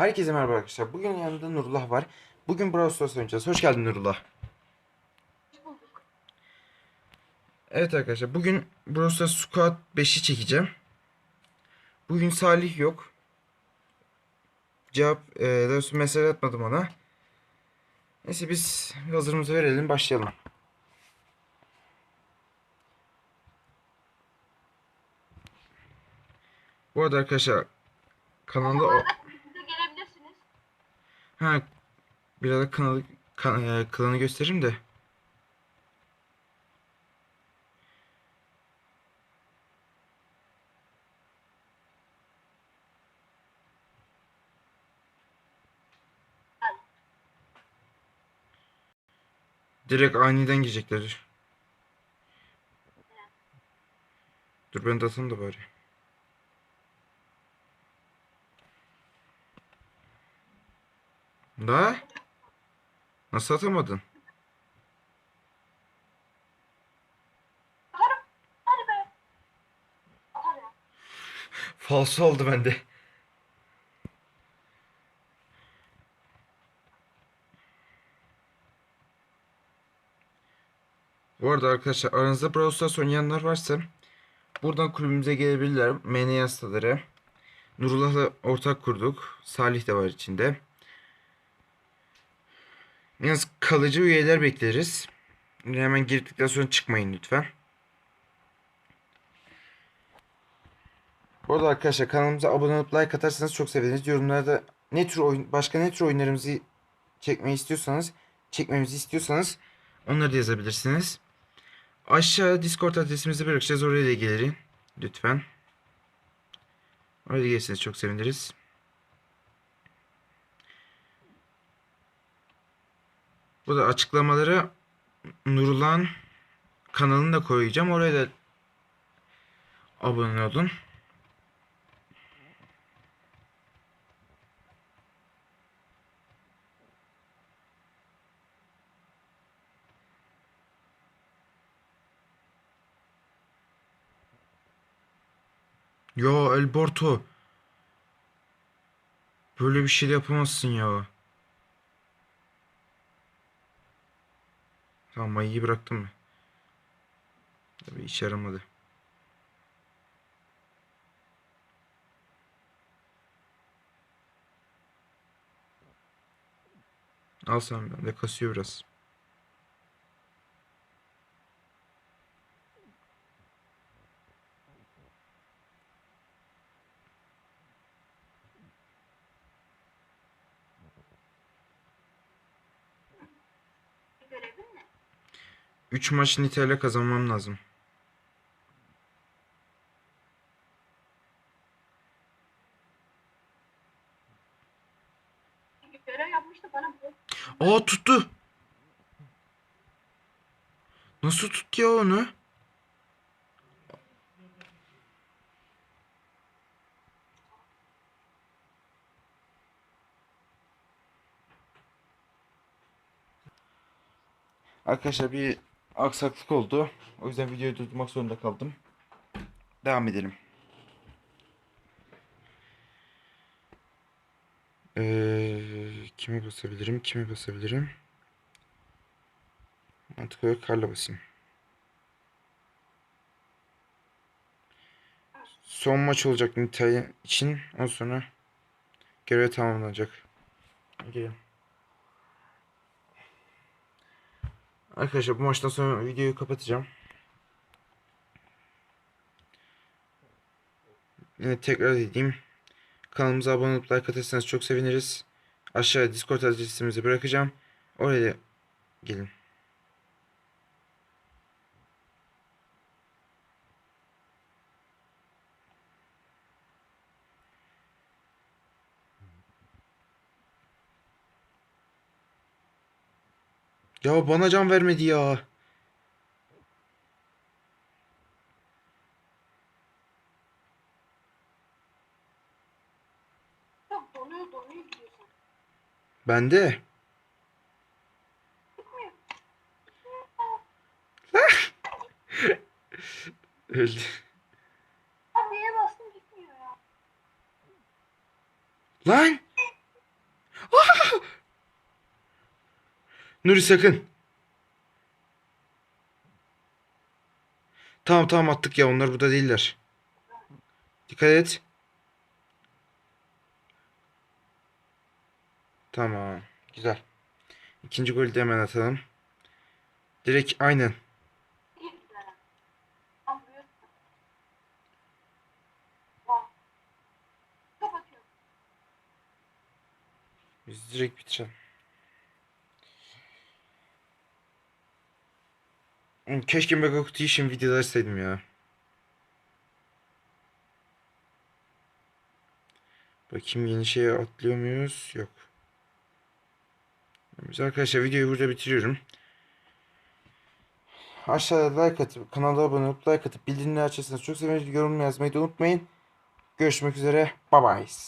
Herkese merhaba arkadaşlar. Bugün yanımda Nurullah var. Bugün Brawl Stars oynayacağız. Hoş geldin Nurullah. Evet arkadaşlar bugün Brawl Stars Squad 5'i çekeceğim. Bugün Salih yok. Cevap e, mesaj atmadım ona. Neyse biz hazırımızı verelim başlayalım. Bu arada arkadaşlar kanalda o... Ha, biraz da kanalı, kan, e, klanı göstereyim de. Direkt aniden girecekler. Dur ben de atayım da bari. Da? Nasıl atamadın? Falso oldu bende. Bu arada arkadaşlar aranızda Brawl Stars oynayanlar varsa buradan kulübümüze gelebilirler. MN yasaları. Nurullah'la ortak kurduk. Salih de var içinde. Yalnız kalıcı üyeler bekleriz. Hemen girdikten sonra çıkmayın lütfen. Bu arada arkadaşlar kanalımıza abone olup like atarsanız çok seviniriz. Yorumlarda ne tür oyun, başka ne tür oyunlarımızı çekmeyi istiyorsanız, çekmemizi istiyorsanız onları da yazabilirsiniz. Aşağı Discord adresimizi bırakacağız. Oraya da gelin lütfen. Oraya gelirseniz çok seviniriz. Bu da açıklamalara Nurulan kanalını da koyacağım. Oraya da abone olun. Ya Alberto. Böyle bir şey yapamazsın ya. Tamam mayıyı bıraktım mı? Tabii işe yaramadı. Al sen de kasıyor biraz. 3 maç niteyle kazanmam lazım. Aa tuttu. Nasıl tuttu ya onu? Arkadaşlar bir aksaklık oldu. O yüzden videoyu durdurmak zorunda kaldım. Devam edelim. Ee, kime basabilirim? Kime basabilirim? Mantık olarak Karla basayım. Son maç olacak Nitay için. Ondan sonra görev tamamlanacak. Gelin. Arkadaşlar bu maçtan sonra videoyu kapatacağım. Yine tekrar edeyim. Kanalımıza abone olup like atarsanız çok seviniriz. Aşağıya Discord adresimizi bırakacağım. Oraya gelin. Ya bana can vermedi ya. Bende. Çıkmıyor. Öldü. Abi neye bastım gitmiyor ya. Lan! Nuri sakın. Tamam tamam attık ya onlar burada değiller. Dikkat et. Tamam. Güzel. İkinci golü de hemen atalım. Direkt aynen. Biz direkt bitirelim. Keşke Mega Kutu'yu şimdi videoda açsaydım ya. Bakayım yeni şeye atlıyor muyuz? Yok. Biz arkadaşlar videoyu burada bitiriyorum. Aşağıda like atıp kanala abone olup like atıp bildirimleri açarsanız çok seviniriz. Yorum yazmayı da unutmayın. Görüşmek üzere. Bye bye.